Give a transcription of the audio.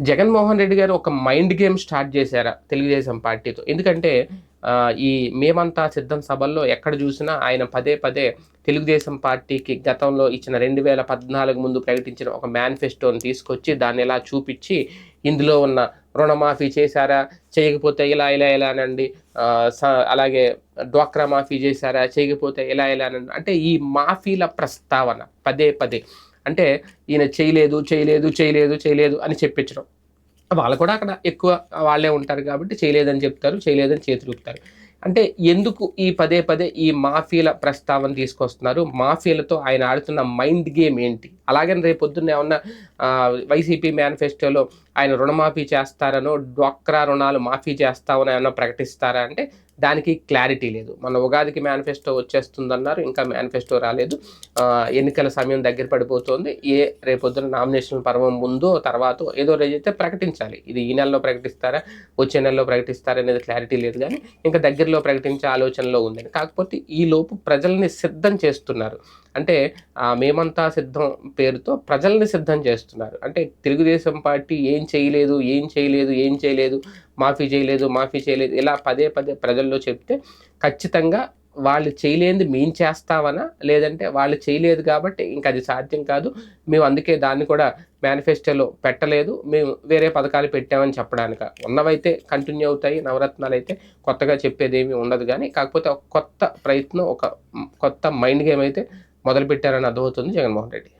జగన్మోహన్ రెడ్డి గారు ఒక mind game start చేశారా తెలుగుదేశం పార్టీతో? ఎందుకంటే ఈ మేమంతా సిద్ధం సభల్లో ఎక్కడ చూసినా ఆయన పదే పదే తెలుగుదేశం పార్టీకి గతంలో ఇచ్చిన రెండు వేల పద్నాలుగు ముందు ప్రకటించిన ఒక మేనిఫెస్టోని తీసుకొచ్చి దాన్ని ఇలా చూపించి ఇందులో ఉన్న రుణమాఫీ చేశారా? చేయకపోతే ఇలా ఇలా ఇలా అనండి. స- అలాగే డ్వాక్రా మాఫీ చేశారా? చేయకపోతే ఇలా ఇలా అనండి. అంటే ఈ మాఫీల ప్రస్తావన పదే పదే అంటే ఈయన చేయలేదు చేయలేదు చేయలేదు చేయలేదు అని చెప్పించడం. వాళ్ళు కూడా అక్కడ ఎక్కువ వాళ్ళే ఉంటారు కాబట్టి చేయలేదని చెప్తారు చేయలేదని చేతులు అంటే ఎందుకు ఈ పదే పదే ఈ మాఫీల ప్రస్తావన తీసుకొస్తున్నారు? మాఫీలతో ఆయన ఆడుతున్న మైండ్ గేమ్ ఏంటి? అలాగని రేపు పొద్దున్న ఏమన్నా వైసీపీ మేనిఫెస్టోలో ఆయన రుణమాఫీ చేస్తారనో డ్వాక్రా రుణాలు మాఫీ చేస్తామని ఏమన్నా ప్రకటిస్తారా? అంటే దానికి క్లారిటీ లేదు. మన ఉగాదికి మేనిఫెస్టో వచ్చేస్తుందన్నారు ఇంకా మేనిఫెస్టో రాలేదు. ఎన్నికల సమయం దగ్గర పడిపోతుంది. ఏ రేపొద్దున నామినేషన్ పర్వం ముందో తర్వాత ఏదో రోజైతే ప్రకటించాలి. ఇది ఈ నెలలో ప్రకటిస్తారా వచ్చే నెలలో ప్రకటిస్తారా అనేది క్లారిటీ లేదు కానీ ఇంకా దగ్గరలో ప్రకటించే ఆలోచనలో ఉందని కాకపోతే ఈ లోపు ప్రజల్ని సిద్ధం చేస్తున్నారు. అంటే మేమంతా సిద్ధం పేరుతో ప్రజల్ని సిద్ధం చేస్తున్నారు. అంటే తెలుగుదేశం పార్టీ ఏం చేయలేదు ఏం చేయలేదు ఏం చేయలేదు మాఫీ చేయలేదు మాఫీ చేయలేదు. ఇలా పదే పదే ప్రజల్లో చెప్తే ఖచ్చితంగా వాళ్ళు చేయలేనిది మేము చేస్తామనా లేదంటే వాళ్ళు చేయలేదు కాబట్టి ఇంకా అది సాధ్యం కాదు. మేము అందుకే దాన్ని కూడా మేనిఫెస్టోలో పెట్టలేదు. మేము వేరే పథకాలు పెట్టామని చెప్పడానిక. ఉన్నవైతే కంటిన్యూ అవుతాయి. నవరత్నాలు అయితే కొత్తగా చెప్పేది ఏమీ ఉండదు కానీ కాకపోతే ఒక కొత్త ప్రయత్నం ఒక కొత్త మైండ్ గేమ్ అయితే మొదలుపెట్టారని అర్థమవుతుంది జగన్మోహన్ రెడ్డి.